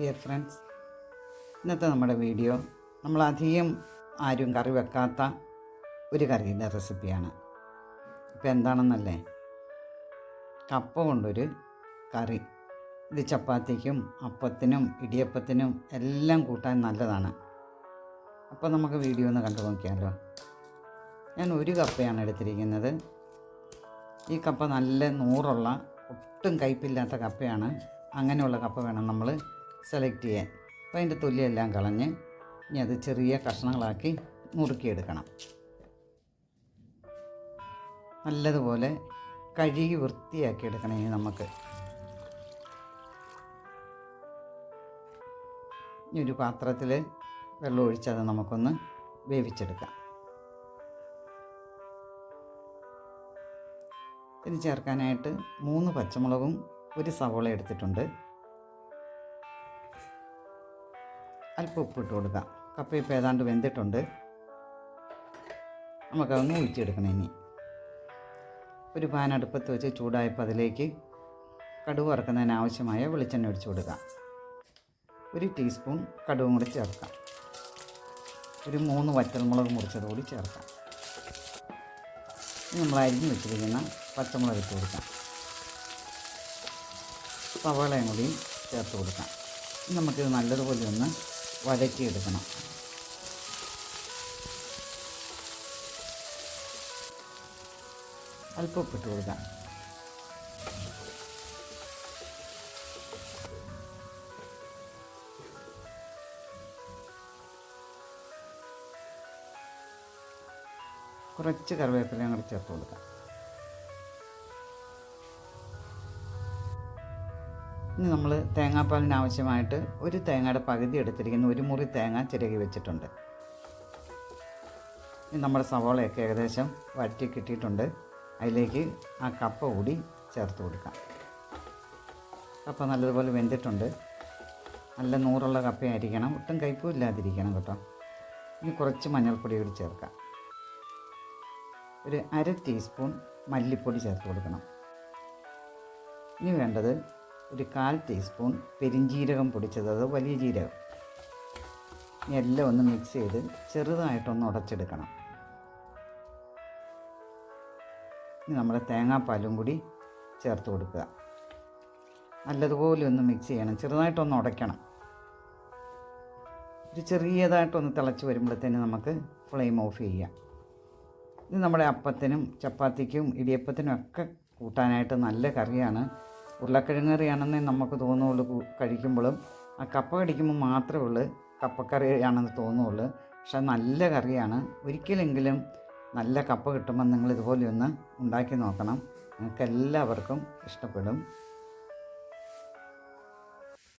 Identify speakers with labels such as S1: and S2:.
S1: Dear friends ഇന്നത്തെ നമ്മുടെ video നമ്മളധികം ആരും കറി വെക്കാത്ത ഒരു കറിയുടെ റെസിപ്പിയാണ് ഇപ്പം എന്താണെന്നല്ലേ? കപ്പ കൊണ്ടൊരു കറി. ഇത് ചപ്പാത്തിക്കും അപ്പത്തിനും ഇടിയപ്പത്തിനും എല്ലാം കൂട്ടാൻ നല്ലതാണ്. അപ്പോൾ നമുക്ക് വീഡിയോ ഒന്ന് കണ്ടു നോക്കിയാലോ? ഞാൻ ഒരു കപ്പയാണ് എടുത്തിരിക്കുന്നത്. ഈ കപ്പ നല്ല നൂറുള്ള ഒട്ടും കയ്പില്ലാത്ത കപ്പയാണ്. അങ്ങനെയുള്ള കപ്പ വേണം നമ്മൾ സെലക്ട് ചെയ്യാൻ. അപ്പോൾ അതിന്റെ തൊലിയെല്ലാം കളഞ്ഞ് ഇനി അത് ചെറിയ കഷ്ണങ്ങളാക്കി നുറുക്കിയെടുക്കണം നല്ലതുപോലെ കഴുകി വൃത്തിയാക്കി എടുക്കണം ഇനി നമുക്ക്. ഇനി ഒരു പാത്രത്തിൽ വെള്ളം ഒഴിച്ചത് നമുക്കൊന്ന് വേവിച്ചെടുക്കാം. ഇതിന് ചേർക്കാനായിട്ട് മൂന്ന് പച്ചമുളകും ഒരു സവോള എടുത്തിട്ടുണ്ട്. അല്പം ഉപ്പിട്ട് കൊടുക്കാം. കപ്പ ഇപ്പോൾ ഏതാണ്ട് വെന്തിട്ടുണ്ട്. നമുക്കതൊന്ന് ഊറ്റിയെടുക്കണം ഇനി. ഒരു പാൻ അടുപ്പത്ത് വെച്ച് ചൂടായപ്പോൾ അതിലേക്ക് കടുവ് വറക്കുന്നതിന് ആവശ്യമായ വെളിച്ചെണ്ണ ഒഴിച്ചു കൊടുക്കാം. ഒരു ടീസ്പൂൺ കടുവും കൂടി ചേർക്കാം. ഒരു മൂന്ന് വറ്റൽമുളക് മുറിച്ചത് കൂടി ചേർക്കാം. നമ്മൾ അരിഞ്ഞ് വെച്ചിരിക്കുന്ന പച്ചമുളക് ഇട്ട് കൊടുക്കാം. സവാളയും കൂടി ചേർത്ത് കൊടുക്കാം. നമുക്കിത് നല്ലതുപോലെ ഒന്ന് വഴറ്റിയെടുക്കണം. അല്പം ഉപ്പിട്ട് കൊടുക്കാം. കുറച്ച് കറിവേപ്പില ഞങ്ങൾ ചേർത്ത് കൊടുക്കാം. ഇനി നമ്മൾ തേങ്ങാപ്പാലിന് ആവശ്യമായിട്ട് ഒരു തേങ്ങയുടെ പകുതി എടുത്തിരിക്കുന്ന. ഒരു മുറി തേങ്ങ ചിരകി വെച്ചിട്ടുണ്ട്. ഇനി നമ്മുടെ സവോളയൊക്കെ ഏകദേശം വറ്റി കിട്ടിയിട്ടുണ്ട്. അതിലേക്ക് ആ കപ്പ കൂടി ചേർത്ത് കൊടുക്കാം. കപ്പ നല്ലതുപോലെ വെന്തിട്ടുണ്ട്. നല്ല നൂറുള്ള കപ്പയായിരിക്കണം. ഒട്ടും കയ്പും ഇല്ലാതിരിക്കണം കേട്ടോ. ഇനി കുറച്ച് മഞ്ഞൾപ്പൊടി കൂടി ചേർക്കാം. ഒരു അര ടീസ്പൂൺ മല്ലിപ്പൊടി ചേർത്ത് കൊടുക്കണം. ഇനി വേണ്ടത് ഒരു കാൽ ടീസ്പൂൺ പെരിഞ്ജീരകം പൊടിച്ചത് അത് വലിയ ജീരകം. എല്ലാം ഒന്ന് മിക്സ് ചെയ്ത് ചെറുതായിട്ടൊന്ന് ഉടച്ചെടുക്കണം. ഇനി നമ്മൾ തേങ്ങാപ്പാലും കൂടി ചേർത്ത് കൊടുക്കുക. നല്ലതുപോലെ ഒന്ന് മിക്സ് ചെയ്യണം ചെറുതായിട്ടൊന്ന് ഉടയ്ക്കണം. ഒരു ചെറിയതായിട്ടൊന്ന് തിളച്ച് വരുമ്പോഴത്തേന് നമുക്ക് ഫ്ലെയിം ഓഫ് ചെയ്യാം. ഇത് നമ്മുടെ അപ്പത്തിനും ചപ്പാത്തിക്കും ഇടിയപ്പത്തിനും ഒക്കെ കൂട്ടാനായിട്ട് നല്ല കറിയാണ്. ഉരുളക്കിഴങ്ങ് കറിയാണെന്നേ നമുക്ക് തോന്നുള്ളൂ കഴിക്കുമ്പോഴും. ആ കപ്പ കടിക്കുമ്പോൾ മാത്രമേ ഉള്ളൂ. കപ്പക്കറിയാണെന്ന് തോന്നുള്ളൂ. പക്ഷെ നല്ല കറിയാണ്. ഒരിക്കലെങ്കിലും നല്ല കപ്പ കിട്ടുമ്പോൾ നിങ്ങൾ ഇതുപോലെ ഒന്ന് ഉണ്ടാക്കി നോക്കണം. നിങ്ങൾക്ക് എല്ലാവർക്കും ഇഷ്ടപ്പെടും.